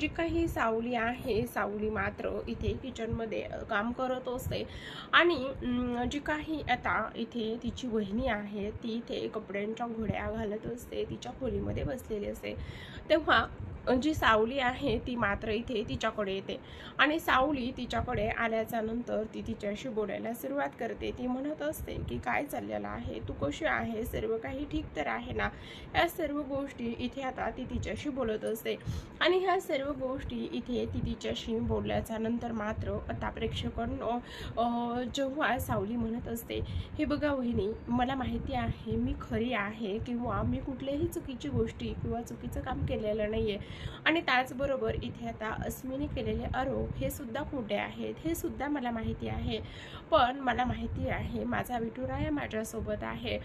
जी काही सावली आहे सावली मात्र इथे किचनमध्ये काम करत असते. आणि जी काही आता इथे तिची वहिनी आहे ती इथे कपड्यांच्या घोड्या घालत असते तिच्या खोलीमध्ये बसलेली असते. तेव्हा जी सावली आहे ती मात्र इथे तिच्याकडे येते. आणि सावली तिच्याकडे आल्याच्यानंतर ती तिच्याशी बोलायला सुरुवात करते. ती म्हणत असते की काय चाललेलं आहे? तू कशी आहे सर्व काही ठीक तर आहे ना? या सर्व गोष्टी इथे आता ती तिच्याशी बोलत असते. आणि ह्या सर्व गोष्टी इथे ती तिच्याशी बोलल्याच्या नंतर मात्र आता प्रेक्षकांनो जेव्हा सावली म्हणत असते हे बघा वहिनी मला माहिती आहे मी खरी आहे किंवा मी कुठल्याही चुकीची गोष्टी किंवा चुकीचं काम केलेलं नाही आहे आणि त्याचबरोबर इथे आता अस्मीने केलेले आरोप हे सुद्धा खोटे आहेत हे सुद्धा मला माहिती आहे. पण मला माहिती आहे माझा विठुराया माझ्यासोबत आहे.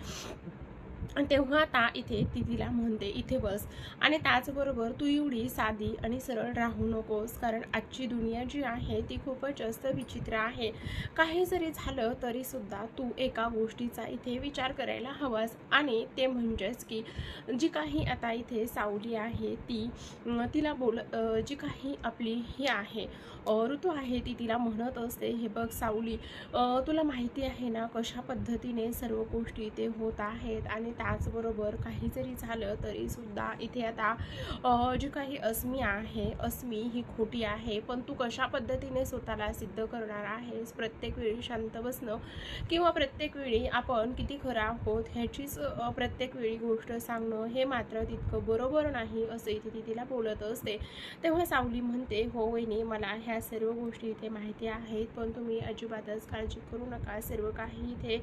तेव्हा आता इथे ती तिला म्हणते इथे बस. आणि त्याचबरोबर तू एवढी साधी आणि सरळ राहू नकोस कारण आजची दुनिया जी आहे ती खूपच जास्त विचित्र आहे. काही जरी झालं तरीसुद्धा तू एका गोष्टीचा इथे विचार करायला हवास. आणि ते म्हणजेच की जी काही आता इथे सावली आहे ती तिला बोल जी काही आपली ही आहे ऋतू आहे ती तिला म्हणत असते हे बघ सावली तुला माहिती आहे ना कशा पद्धतीने सर्व गोष्टी इथे होत आहेत आणि त्याचबरोबर काही जरी झालं तरी सुद्धा इथे आता जी काही अस्मी आहे अस्मी ही खोटी आहे पण तू कशा पद्धतीने स्वतःला सिद्ध करणार आहेस? प्रत्येक वेळी शांत बसणं किंवा प्रत्येक वेळी आपण किती खरं आहोत ह्याचीच प्रत्येक वेळी गोष्ट सांगणं हे मात्र तितकं बरोबर नाही असं इथे ती तिला बोलत असते. तेव्हा सावली म्हणते हो वहिनी मला ह्या सर्व गोष्टी इथे माहिती आहेत पण तुम्ही अजिबातच काळजी करू नका. सर्व काही इथे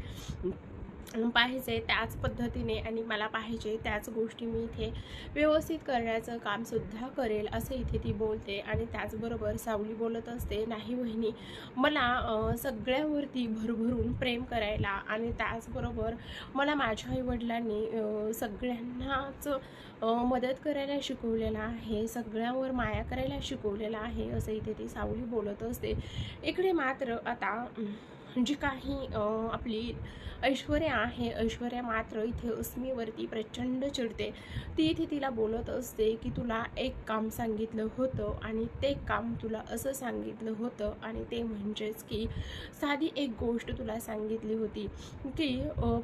पाहिजे त्याच पद्धतीने आणि मला पाहिजे त्याच गोष्टी मी इथे व्यवस्थित करण्याचं कामसुद्धा करेल असं इथे ती बोलते. आणि त्याचबरोबर सावली बोलत असते नाही वहिनी मला सगळ्यावरती भरभरून प्रेम करायला आणि त्याचबरोबर मला माझ्या आईवडिलांनी सगळ्यांनाच मदत करायला शिकवलेलं आहे सगळ्यांवर माया करायला शिकवलेलं आहे असं इथे ती सावली बोलत असते. इकडे मात्र आता जी काही आपली ऐश्वर्या आहे ऐश्वर्या मात्र इथे अस्मीवरती प्रचंड चिडते. ती इथे तिला बोलत असते की तुला एक काम सांगितलं होतं आणि ते काम तुला असं सांगितलं होतं आणि ते म्हणजेच की साधी एक गोष्ट तुला सांगितली होती की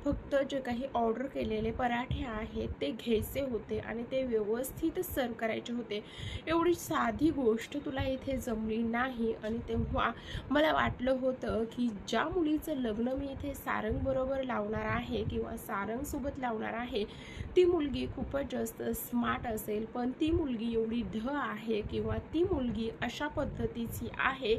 फक्त जे काही ऑर्डर केलेले पराठे आहेत ते घ्यायचे होते आणि ते व्यवस्थित सर्व करायचे होते. एवढी साधी गोष्ट तुला इथे जमली नाही आणि तेव्हा मला वाटलं होतं की ज्या मुलीचं लग्न मी इथे सारंग बरोबर लावणार आहे किंवा सारंग सोबत लावणार आहे ती मुलगी खूपच जास्त स्मार्ट असेल पण ती मुलगी एवढी ढ आहे किंवा ती मुलगी अशा पद्धतीची आहे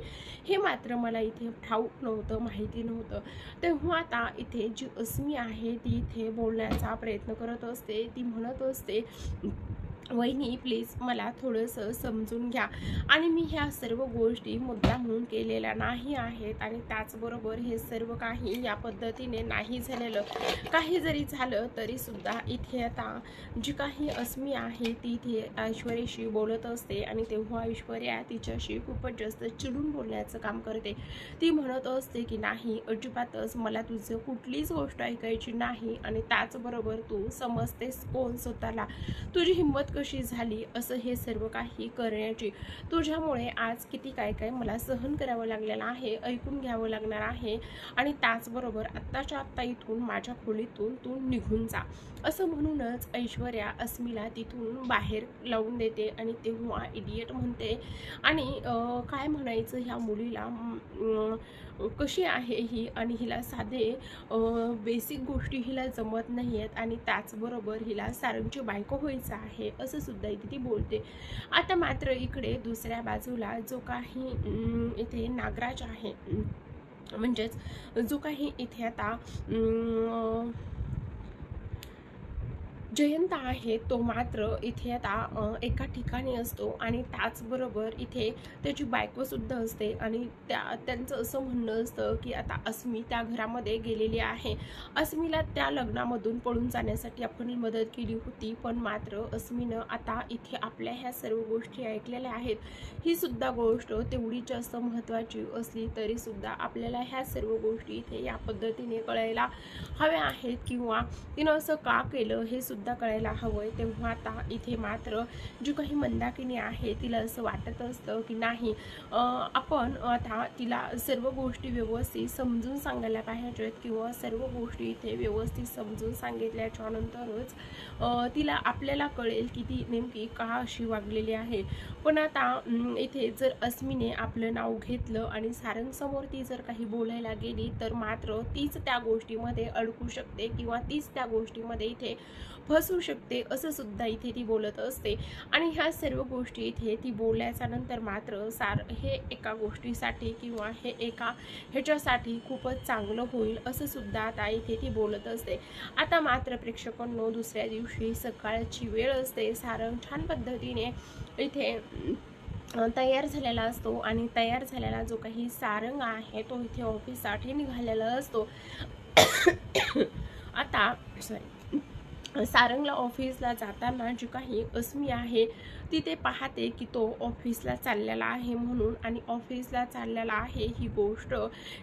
हे मात्र मला इथे ठाऊक नव्हतं माहिती नव्हतं. तेव्हा आता इथे जी अस्मी आहे ती इथे बोलण्याचा प्रयत्न करत असते ती म्हणत असते वहिनी प्लीज मला थोडंसं समजून घ्या. आणि मी ह्या सर्व गोष्टी मुद्दा म्हणून केलेल्या नाही आहेत आणि त्याचबरोबर हे सर्व काही या पद्धतीने नाही झालेलं. काही जरी झालं तरीसुद्धा इथे आता जी काही अस्मी आहे ती इथे ऐश्वर्याशी बोलत असते आणि तेव्हा ऐश्वर्या तिच्याशी खूपच जास्त चिडून बोलण्याचं काम करते. ती म्हणत असते की नाही अजिबातच मला तुझं कुठलीच गोष्ट ऐकायची नाही आणि त्याचबरोबर तू समजतेस कोण स्वतःला. तुझी हिंमत कशी झाली असं हे सर्व काही करण्याची तुझ्यामुळे आज किती काय काय मला सहन करावं लागलेलं आहे ऐकून घ्यावं लागणार आहे आणि त्याचबरोबर आत्ताच्या आत्ता इथून माझ्या खोलीतून तू निघून जा. असं म्हणूनच ऐश्वर्या अस्मीला तिथून बाहेर लावून देते आणि तेव्हा इडियट म्हणते आणि काय म्हणायचं ह्या मुलीला? कशी आहे ही? आणि हिला साधे बेसिक गोष्टी हिला जमत नाही आहेत आणि त्याचबरोबर हिला सारंगची बायको व्हायचं आहे असं सुद्धा इथे ती बोलते. आता मात्र इकडे दुसऱ्या बाजूला जो काही अं, इथे नागराज आहे म्हणजेच जो काही इथे आता अं, जयंत आहे तो मात्र इथे आता एका ठिकाणी असतो आणि त्याचबरोबर इथे त्याची बायकोसुद्धा असते आणि त्या त्यांचं असं म्हणणं असतं की आता अस्मी त्या घरामध्ये गेलेली आहे. अस्मीला त्या लग्नामधून पळून जाण्यासाठी आपण मदत केली होती पण मात्र अस्मीनं आता इथे आपल्या ह्या सर्व गोष्टी ऐकलेल्या आहेत. ही सुद्धा गोष्ट तेवढी जास्त महत्त्वाची असली तरीसुद्धा आपल्याला ह्या सर्व गोष्टी इथे या पद्धतीने कळायला हव्या आहेत किंवा तिनं असं का केलं हे सुद्धा सुद्धा कळायला हवंय तेव्हा आता इथे मात्र जी काही मंदाकिनी आहे तिला असं वाटत असतं की नाही आपण आता तिला सर्व गोष्टी व्यवस्थित समजून सांगायला पाहिजेत किंवा सर्व गोष्टी इथे व्यवस्थित समजून सांगितल्याच्या नंतरच तिला आपल्याला कळेल की ती नेमकी का अशी वागलेली आहे. पण आता इथे जर अस्मीने आपलं नाव घेतलं आणि सारंगसमोर ती जर काही बोलायला गेली तर मात्र तीच त्या गोष्टीमध्ये अडकू शकते किंवा तीच त्या गोष्टीमध्ये इथे फसू शकते असं सुद्धा इथे ती बोलत असते. आणि ह्या सर्व गोष्टी इथे ती बोलल्याच्या नंतर मात्र सार हे एका गोष्टीसाठी किंवा हे एका ह्याच्यासाठी खूपच चांगलं होईल असं सुद्धा आता इथे ती बोलत असते. आता मात्र प्रेक्षकांनो दुसऱ्या दिवशी सकाळची वेळ असते. सारंग छान पद्धतीने इथे तयार झालेला असतो. आणि तयार झालेला जो काही सारंग आहे तो इथे ऑफिससाठी निघालेला असतो. आता सॉरी सारंगला ऑफिसला जाताना जी काही अस्मी आहे ती ते पाहते की तो ऑफिसला चाललेला आहे म्हणून आणि ऑफिसला चाललेला आहे ही गोष्ट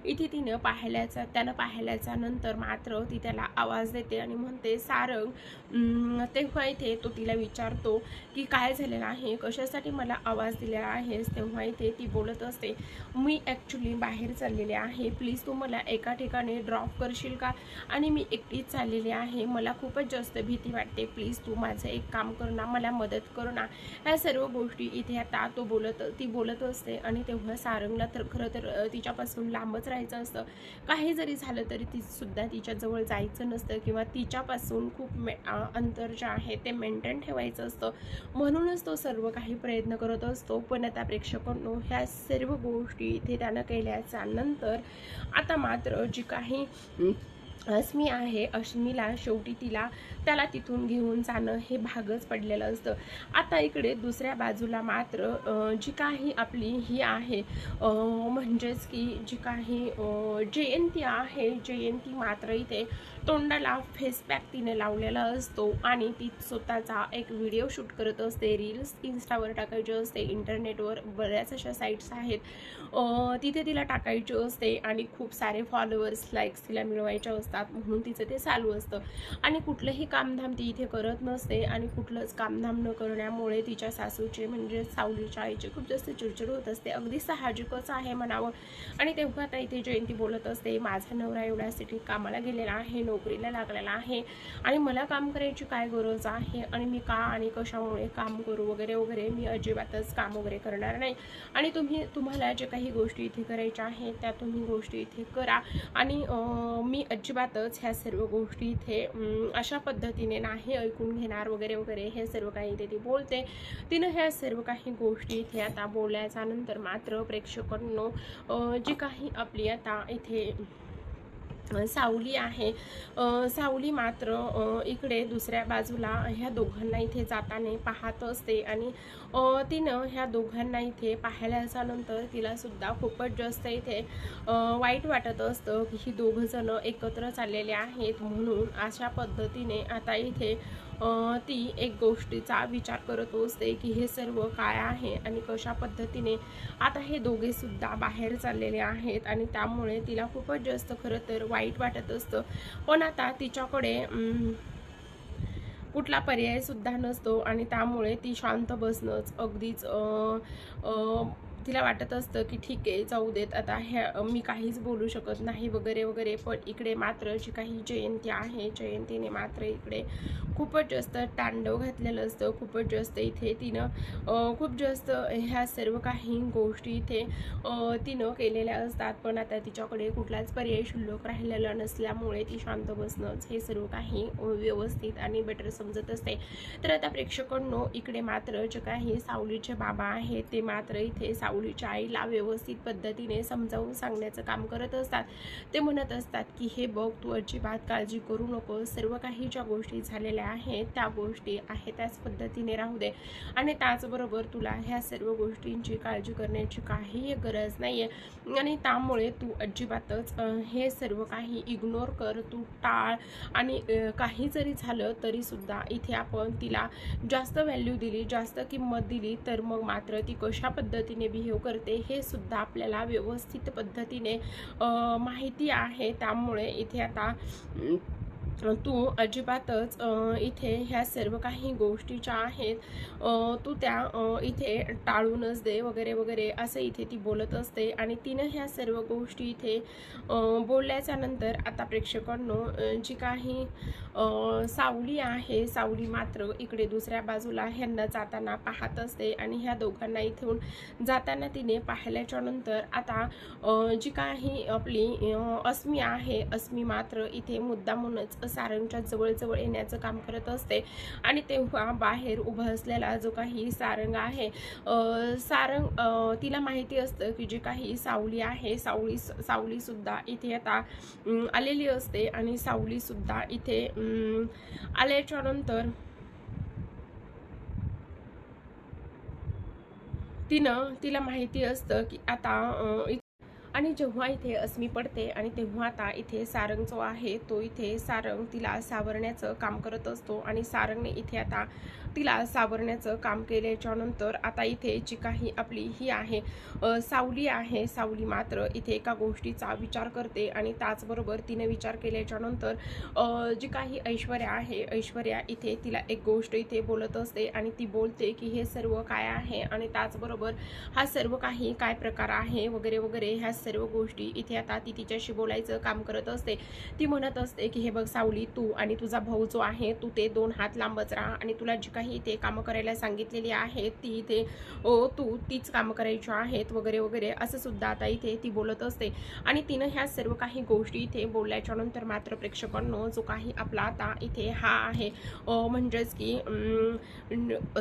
इथे तिनं पाहिल्याचा त्यानं पाहिल्याच्या नंतर मात्र ती त्याला आवाज देते आणि म्हणते सारंग तेव्हा इथे तो तिला विचारतो की काय झालेलं आहे कशासाठी मला आवाज दिलेला आहेस? तेव्हा इथे ती बोलत असते मी ॲक्च्युली बाहेर चाललेले आहे प्लीज तू मला एका ठिकाणी ड्रॉप करशील का? आणि मी एकटीच चाललेली आहे मला खूपच जास्त भीती वाटते. प्लीज तू माझं एक काम कर ना मला मदत कर ना. ह्या सर्व गोष्टी इथे आता तो बोलत ती बोलत असते आणि तेव्हा सारंगला तर खरं तर तिच्यापासून लांबच राहायचं असतं. काही जरी झालं तरी ती सुद्धा तिच्याजवळ जायचं नसतं किंवा तिच्यापासून खूप मे अंतर जे आहे ते मेंटेन ठेवायचं असतं. म्हणूनच तो सर्व काही प्रयत्न करत असतो. पण आता प्रेक्षकांनो ह्या सर्व गोष्टी इथे त्यानं केल्याच्यानंतर आता मात्र जी काही अस्मी आहे अश्मीला शेवटी तिला त्याला तिथून घेऊन जाणं हे भागच पडलेलं असतं. आता इकडे दुसऱ्या बाजूला मात्र जी काही आपली ही आहे म्हणजेच की जी काही जयंती आहे जयंती मात्र इथे तोंडाला फेस पॅक तिने लावलेला असतो आणि ती स्वतःचा एक व्हिडिओ शूट करत असते रील्स इन्स्टावर टाकायचे असते इंटरनेटवर बऱ्याच अशा साईट्स आहेत. तिथे तिला टाकायचे असते आणि खूप सारे फॉलोअर्स लाईक्स तिला मिळवायचे असतात. म्हणून तिचं ते चालू असतं. आणि कुठलंही कामधाम ती इथे करत नसते आणि कुठलंच कामधाम न करण्यामुळे तिच्या सासूचे म्हणजे सावलीच्या आईचे खूप जास्त चिडचिड होत असते. अगदी साहजिकच आहे म्हणावं. आणि तेव्हा आता इथे जयंती बोलत असते माझा नवरा एवढ्या सिटी कामाला गेलेला आहे नोकरीला लागलेला आहे आणि मला काम करायची काय गरज आहे? आणि मी का आणि कशामुळे काम करू वगैरे वगैरे? मी अजिबातच काम वगैरे करणार नाही. आणि तुम्ही तुम्हाला जे काही गोष्टी इथे करायच्या आहेत त्या तुम्ही गोष्टी इथे करा. आणि मी अजिबात अजिबातच ह्या सर्व गोष्टी इथे अशा पद्धतीने नाही ऐकून घेणार वगैरे वगैरे हे सर्व काही इथे ती बोलते. तिनं ह्या सर्व काही गोष्टी इथे आता बोलल्याच्या नंतर मात्र प्रेक्षकांनो जी काही आपली आता इथे सावली आहे. सावली मात्र इकडे दुसऱ्या बाजूला ह्या दोघांना इथे जाताना पाहत असते आणि तिनं ह्या दोघांना इथे पाहिल्याच्यानंतर नंतर खूपच जास्त इथे वाईट वाटत असतं की ही दोघंजणं एकत्र चाललेले आहेत म्हणून अशा पद्धतीने आता इथे ती एक गोष्टीचा विचार करत असते की हे सर्व काय आहे आणि कशा पद्धतीने आता हे दोघे सुद्धा बाहेर चाललेले आहेत आणि त्यामुळे तिला खूपच जास्त खरं तर वाईट वाटत असतं. पण आता तिच्याकडे कुठला पर्यायसुद्धा नसतो आणि त्यामुळे ती शांत बसणंच अगदीच तिला वाटत असतं की ठीक आहे जाऊ देत. आता ह्या मी काहीच बोलू शकत नाही वगैरे वगैरे. पण इकडे मात्र जी काही जयंती आहे जयंतीने मात्र इकडे खूपच जास्त तांडव घातलेलं असतं. खूपच जास्त इथे तिनं खूप जास्त ह्या सर्व काही गोष्टी इथे तिनं केलेल्या असतात. पण आता तिच्याकडे कुठलाच पर्याय शिल्लक राहिलेला नसल्यामुळे ती शांत बसणंच हे सर्व काही व्यवस्थित आणि बेटर समजत असते. तर आता प्रेक्षकांनो इकडे मात्र जे काही सावलीचे बाबा आहेत ते मात्र इथे मुलीच्या आईला व्यवस्थित पद्धतीने समजावून सांगण्याचं काम करत असतात. ते म्हणत असतात की हे बघ तू अजिबात काळजी करू नको सर्व काही ज्या गोष्टी झालेल्या आहेत त्या गोष्टी आहे त्याच पद्धतीने राहू दे. आणि त्याचबरोबर तुला ह्या सर्व गोष्टींची काळजी करण्याची काहीही गरज नाही आहे आणि त्यामुळे तू अजिबातच हे सर्व काही इग्नोर कर. तू टाळ. आणि काही जरी झालं तरीसुद्धा इथे आपण तिला जास्त व्हॅल्यू दिली जास्त किंमत दिली तर मग मात्र ती कशा पद्धतीने बिहेव करते हे सुद्धा आपल्याला व्यवस्थित पद्धतीने माहिती आहे. त्यामुळे इथे आता तू अजिबातच इथे ह्या सर्व काही गोष्टी ज्या आहेत तू त्या इथे टाळूनच दे वगैरे वगैरे असं इथे ती बोलत असते. आणि तिनं ह्या सर्व गोष्टी इथे बोलल्याच्या नंतर आता प्रेक्षकांनो जी काही सावली आहे सावली मात्र इकडे दुसऱ्या बाजूला ह्यांना जाताना पाहत असते. आणि ह्या दोघांना इथून जाताना तिने पाहिल्याच्या नंतर आता जी काही आपली अस्मी आहे अस्मी मात्र इथे मुद्दामूनच सारंगच्या जवळजवळ येण्याचं काम करत असते. आणि तेव्हा बाहेर उभं असलेला जो काही सारंग आहे सारंग तिला माहिती असतं की जे काही सावली आहे सावली सावली सुद्धा इथे आता आलेली असते. आणि सावली सुद्धा इथे आल्याच्यानंतर तिनं तिला माहिती असतं की आता आणि जेव्हा इथे अस्मी पडते आणि तेव्हा आता इथे सारंग जो आहे तो इथे सारंग तिला सावरण्याचं काम करत असतो आणि सारंगने इथे आता तिला सावरण्याचं काम केल्याच्यानंतर आता इथे जी काही आपली ही आहे सावली आहे सावली मात्र इथे एका गोष्टीचा विचार करते आणि त्याचबरोबर तिने विचार केल्याच्यानंतर जी काही ऐश्वर्या आहे ऐश्वर्या इथे तिला एक गोष्ट इथे बोलत असते आणि ती बोलते की हे सर्व काय आहे आणि त्याचबरोबर हा सर्व काही काय प्रकार आहे वगैरे वगैरे ह्या सर्व गोष्टी इथे आता ती तिच्याशी बोलायचं काम करत असते. ती म्हणत असते की हे बघ सावली तू आणि तुझा भाऊ जो आहे तू ते दोन हात लांबच राहा आणि तुला जी काही इथे कामं करायला सांगितलेली आहेत ती इथे ओ तू तीच कामं करायची आहेत वगैरे वगैरे असं सुद्धा आता इथे ती बोलत असते. आणि तिनं ह्या सर्व काही गोष्टी इथे बोलल्याच्या नंतर मात्र प्रेक्षकांनो जो काही आपला आता इथे हा आहे म्हणजेच की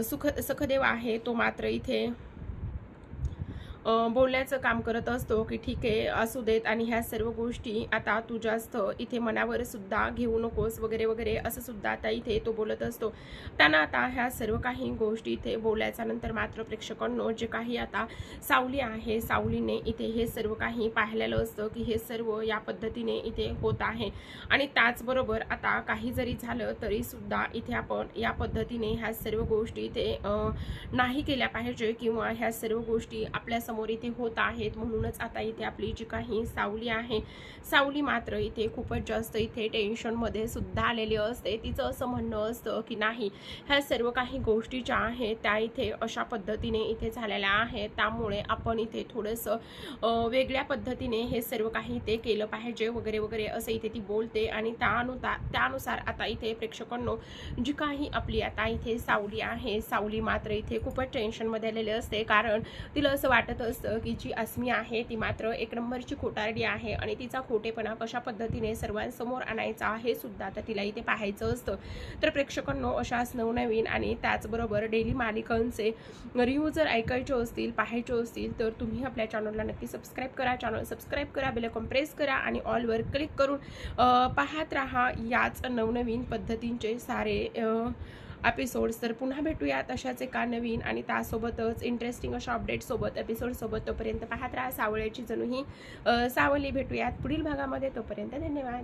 सुख सखदेव आहे तो मात्र इथे बोलण्याचं काम करत असतो की ठीक आहे असू देत आणि ह्या सर्व गोष्टी आता तू जास्त इथे मनावर सुद्धा घेऊ नकोस वगैरे वगैरे असं सुद्धा आता इथे तो बोलत असतो. त्यांना आता ह्या सर्व काही गोष्टी इथे बोलायच्या नंतर मात्र प्रेक्षकांनो जे काही आता सावली आहे सावलीने इथे हे सर्व काही पाहिलेलं असतं की हे सर्व या पद्धतीने इथे होत आहे. आणि त्याचबरोबर आता काही जरी झालं तरी सुद्धा इथे आपण या पद्धतीने ह्या सर्व गोष्टी इथे नाही केल्या पाहिजे किंवा ह्या सर्व गोष्टी आपल्या समोर इथे होत आहेत. म्हणूनच आता इथे आपली जी काही सावली आहे सावली मात्र इथे खूपच जास्त इथे टेन्शनमध्ये सुद्धा आलेली असते. तिचं असं म्हणणं असतं की नाही ह्या सर्व काही गोष्टी ज्या आहेत त्या इथे अशा पद्धतीने इथे झालेल्या आहेत. त्यामुळे आपण इथे थोडंसं वेगळ्या पद्धतीने हे सर्व काही इथे केलं पाहिजे वगैरे वगैरे असं इथे ती बोलते. आणि त्यानुसार त्यानुसार आता इथे प्रेक्षकांनो जी काही आपली आता इथे सावली आहे सावली मात्र इथे खूपच टेन्शनमध्ये आलेली असते. कारण तिला असं वाटत असतं की जी अस्मी आहे ती मात्र एक नंबरची खोटारडी आहे आणि तिचा खोटेपणा कशा पद्धतीने सर्वांसमोर आणायचा हे सुद्धा तर तिला इथे पाहायचं असतं. तर प्रेक्षकांनो अशाच नवनवीन आणि त्याचबरोबर डेली मालिकांचे रिव्ह्यू जर ऐकायचे असतील पाहायचे असतील तर तुम्ही आपल्या चॅनलला नक्की सबस्क्राईब करा. चॅनल सबस्क्राईब करा बेलकॉन प्रेस करा आणि ऑलवर क्लिक करून पाहत राहा याच नवनवीन पद्धतींचे सारे एपिसोड्स तर पुन्हा भेटूयात. अशाच एका नवीन आणि त्यासोबतच इंटरेस्टिंग अशा अपडेटसोबत एपिसोडसोबत तोपर्यंत पाहत राहा. सावळ्याची जणू ही सावली भेटूयात पुढील भागामध्ये. तोपर्यंत धन्यवाद.